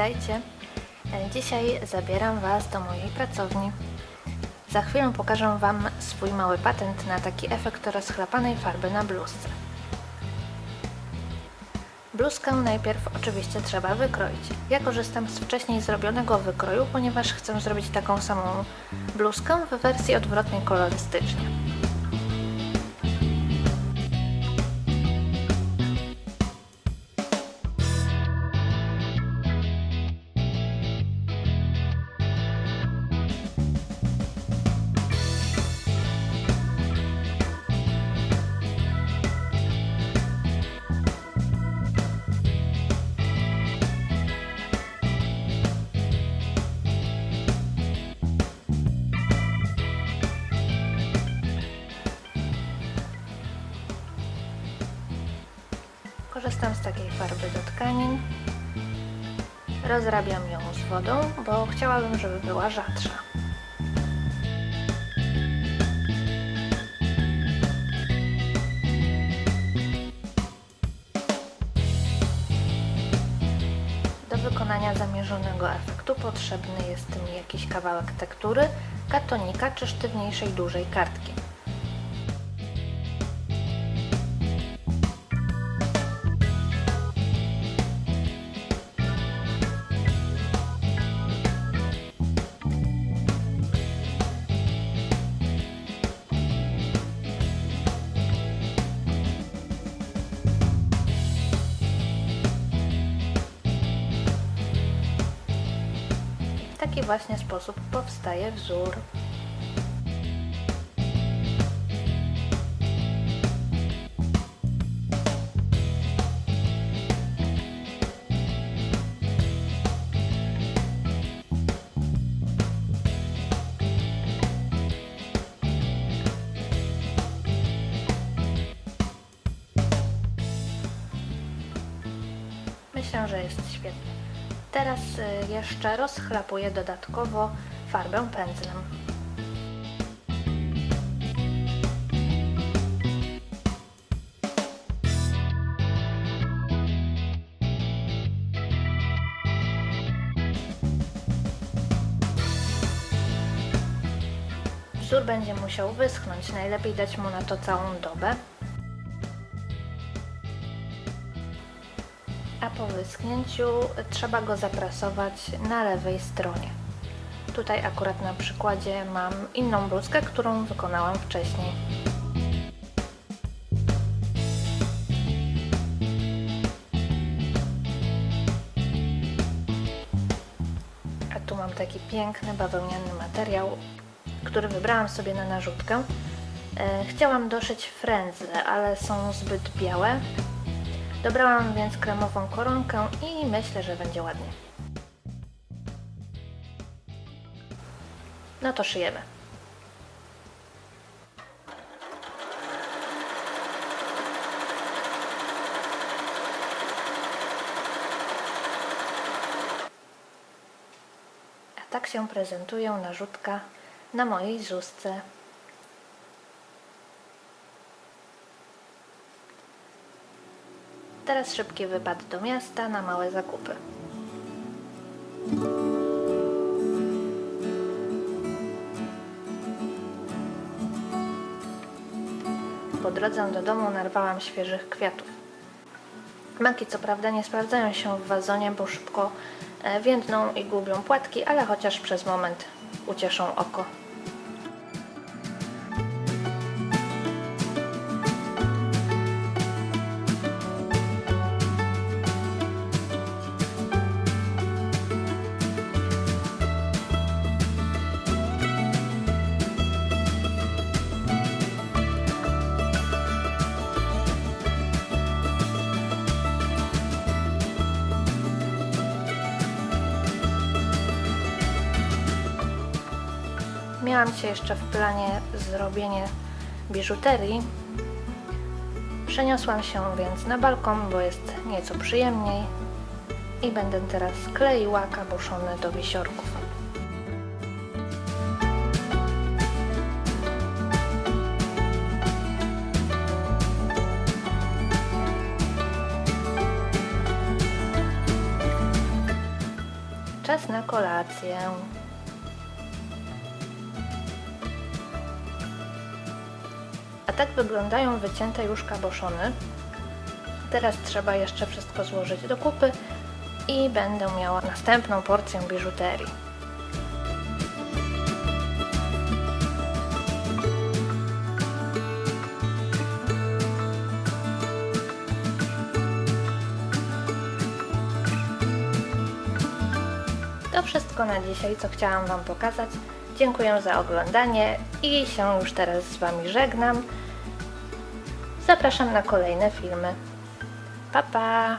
Witajcie. Dzisiaj zabieram Was do mojej pracowni. Za chwilę pokażę Wam swój mały patent na taki efekt rozchlapanej farby na bluzce. Bluzkę najpierw oczywiście trzeba wykroić. Ja korzystam z wcześniej zrobionego wykroju, ponieważ chcę zrobić taką samą bluzkę w wersji odwrotnej kolorystycznie. Korzystam z takiej farby do tkanin. Rozrabiam ją z wodą, bo chciałabym, żeby była rzadsza. Do wykonania zamierzonego efektu potrzebny jest mi jakiś kawałek tektury, kartonika czy sztywniejszej dużej kartki. Taki właśnie sposób powstaje wzór. Myślę, że jest świetny. Teraz y, jeszcze rozchlapuję dodatkowo farbę pędzlem. Wzór będzie musiał wyschnąć, najlepiej dać mu na to całą dobę. Po wyschnięciu trzeba go zaprasować na lewej stronie. Tutaj akurat na przykładzie mam inną bluzkę, którą wykonałam wcześniej. A tu mam taki piękny bawełniany materiał, który wybrałam sobie na narzutkę. E, Chciałam doszyć frędzle, ale są zbyt białe, Dobrałam więc kremową koronkę i myślę, że będzie ładnie. No to szyjemy. A tak się prezentują narzutka na mojej zustce. Teraz szybki wypad do miasta na małe zakupy. Po drodze do domu narwałam świeżych kwiatów. Maki co prawda nie sprawdzają się w wazonie, bo szybko e, więdną i gubią płatki, ale chociaż przez moment ucieszą oko. Miałam dzisiaj jeszcze w planie zrobienie biżuterii. Przeniosłam się więc na balkon, bo jest nieco przyjemniej i będę teraz kleiła kabuszony do wisiorków. na kolację. Tak wyglądają wycięte już kaboszony. Teraz trzeba jeszcze wszystko złożyć do kupy i będę miała następną porcję biżuterii. To wszystko na dzisiaj, co chciałam Wam pokazać. Dziękuję za oglądanie i się już teraz z Wami żegnam. Zapraszam na kolejne filmy. Pa pa!